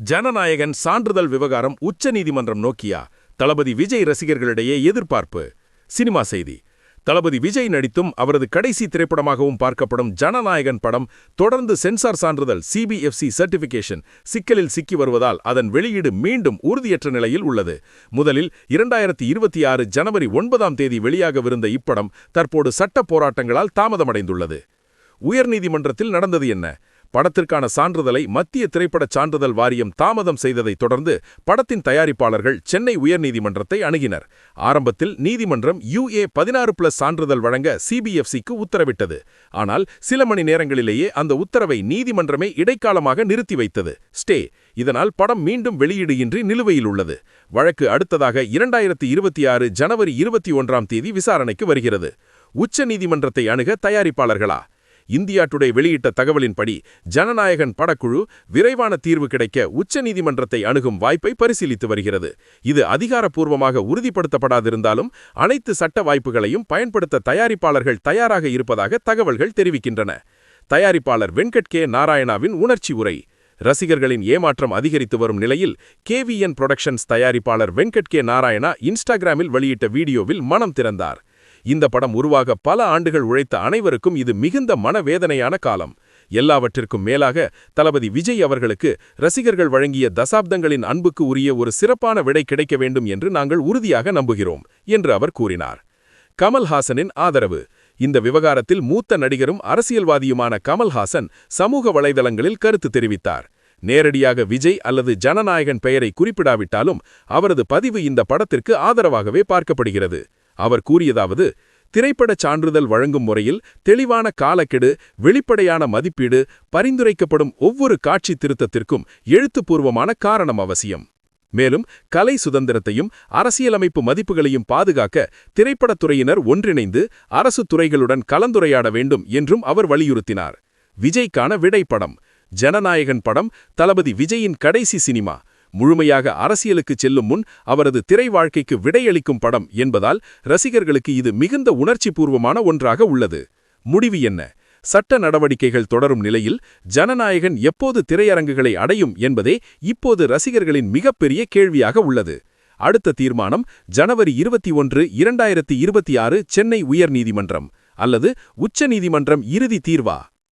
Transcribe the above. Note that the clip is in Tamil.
ஜனநாயகன் சான்றிதழ் விவகாரம் உச்சநீதிமன்றம் நோக்கியா? தளபதி விஜய் ரசிகர்களிடையே எதிர்பார்ப்பு. சினிமா செய்தி. தளபதி விஜய் நடித்தும் அவரது கடைசி திரைப்படமாகவும் பார்க்கப்படும் ஜனநாயகன் படம் தொடர்ந்து சென்சார் சான்றிதழ் சிபிஎஃப்சி சர்டிபிகேஷன் சிக்கலில் சிக்கி வருவதால் அதன் வெளியீடு மீண்டும் உறுதியற்ற நிலையில் உள்ளது. முதலில் இரண்டாயிரத்தி இருபத்தி ஆறு ஜனவரி ஒன்பதாம் தேதி வெளியாகவிருந்த இப்படம் தற்போது சட்ட போராட்டங்களால் தாமதமடைந்துள்ளது. உயர்நீதிமன்றத்தில் நடந்தது என்ன? படத்திற்கான சான்றிதழை மத்திய திரைப்படச் சான்றிதழ் வாரியம் தாமதம் செய்ததைத் தொடர்ந்து படத்தின் தயாரிப்பாளர்கள் சென்னை உயர்நீதிமன்றத்தை அணுகினர். ஆரம்பத்தில் நீதிமன்றம் யுஏ பதினாறு பிளஸ் சான்றிதழ் வழங்க சிபிஎஃப்சிக்கு உத்தரவிட்டது. ஆனால் சில மணி நேரங்களிலேயே அந்த உத்தரவை நீதிமன்றமே இடைக்காலமாக நிறுத்தி வைத்தது. ஸ்டே இதனால் படம் மீண்டும் வெளியீடு இன்றி நிலுவையில் உள்ளது. வழக்கு அடுத்ததாக இரண்டாயிரத்தி இருபத்தி ஆறு ஜனவரி இருபத்தி ஒன்றாம் தேதி விசாரணைக்கு வருகிறது. உச்ச நீதிமன்றத்தை அணுக தயாரிப்பாளர்களா? இந்தியா டுடே வெளியிட்ட தகவலின்படி ஜனநாயகன் படக்குழு விரைவான தீர்வு கிடைக்க உச்சநீதிமன்றத்தை அணுகும் வாய்ப்பை பரிசீலித்து வருகிறது. இது அதிகாரப்பூர்வமாக உறுதிப்படுத்தப்படாதிருந்தாலும் அனைத்து சட்ட வாய்ப்புகளையும் பயன்படுத்த தயாரிப்பாளர்கள் தயாராக இருப்பதாக தகவல்கள் தெரிவிக்கின்றன. தயாரிப்பாளர் வெங்கட் கே. நாராயணாவின் உணர்ச்சி உரை. ரசிகர்களின் ஏமாற்றம் அதிகரித்து வரும் நிலையில் கேவிஎன் புரொடக்ஷன்ஸ் தயாரிப்பாளர் வெங்கட் கே. நாராயணா இன்ஸ்டாகிராமில் வெளியிட்ட வீடியோவில் மனம் திறந்தார். இந்த படம் உருவாக பல ஆண்டுகள் உழைத்த அனைவருக்கும் இது மிகுந்த மனவேதனையான காலம். எல்லாவற்றிற்கும் மேலாக தளபதி விஜய் அவர்களுக்கு ரசிகர்கள் வழங்கிய தசாப்தங்களின் அன்புக்கு உரிய ஒரு சிறப்பான விடை கிடைக்க வேண்டும் என்று நாங்கள் உறுதியாக நம்புகிறோம் என்று அவர் கூறினார். கமல்ஹாசனின் ஆதரவு. இந்த விவகாரத்தில் மூத்த நடிகரும் அரசியல்வாதியுமான கமல்ஹாசன் சமூக வலைதளங்களில் கருத்து தெரிவித்தார். நேரடியாக விஜய் அல்லது ஜனநாயகன் பெயரை குறிப்பிடாவிட்டாலும் அவரது பதிவு இந்த படத்திற்கு ஆதரவாகவே பார்க்கப்படுகிறது. அவர் கூறியதாவது திரைப்படச் சான்றிதழ் வழங்கும் முறையில் தெளிவான காலக்கெடு வெளிப்படையான மதிப்பீடு பரிந்துரைக்கப்படும் ஒவ்வொரு காட்சி திருத்தத்திற்கும் எழுத்துப்பூர்வமான காரணம் அவசியம். மேலும் கலை சுதந்திரத்தையும் அரசியலமைப்பு மதிப்புகளையும் பாதுகாக்க திரைப்படத்துறையினர் ஒன்றிணைந்து அரசு துறைகளுடன் கலந்துரையாட வேண்டும் என்றும் அவர் வலியுறுத்தினார். விஜய்க்கான விடைப்படம் ஜனநாயகன் படம் தளபதி விஜயின் கடைசி சினிமா முழுமையாக அரசியலுக்கு செல்லும் முன் அவரது திரை வாழ்க்கைக்கு விடையளிக்கும் படம் என்பதால் ரசிகர்களுக்கு இது மிகுந்த உணர்ச்சிபூர்வமான ஒன்றாக உள்ளது. முடிவு என்ன? சட்ட நடவடிக்கைகள் தொடரும் நிலையில் ஜனநாயகன் எப்போது திரையரங்குகளை அடையும் என்பதே இப்போது ரசிகர்களின் மிகப்பெரிய கேள்வியாக உள்ளது. அடுத்த தீர்மானம் ஜனவரி இருபத்தி ஒன்று இரண்டாயிரத்தி இருபத்தி ஆறு சென்னை உயர்நீதிமன்றம் அல்லது உச்சநீதிமன்றம் இறுதி தீர்வா?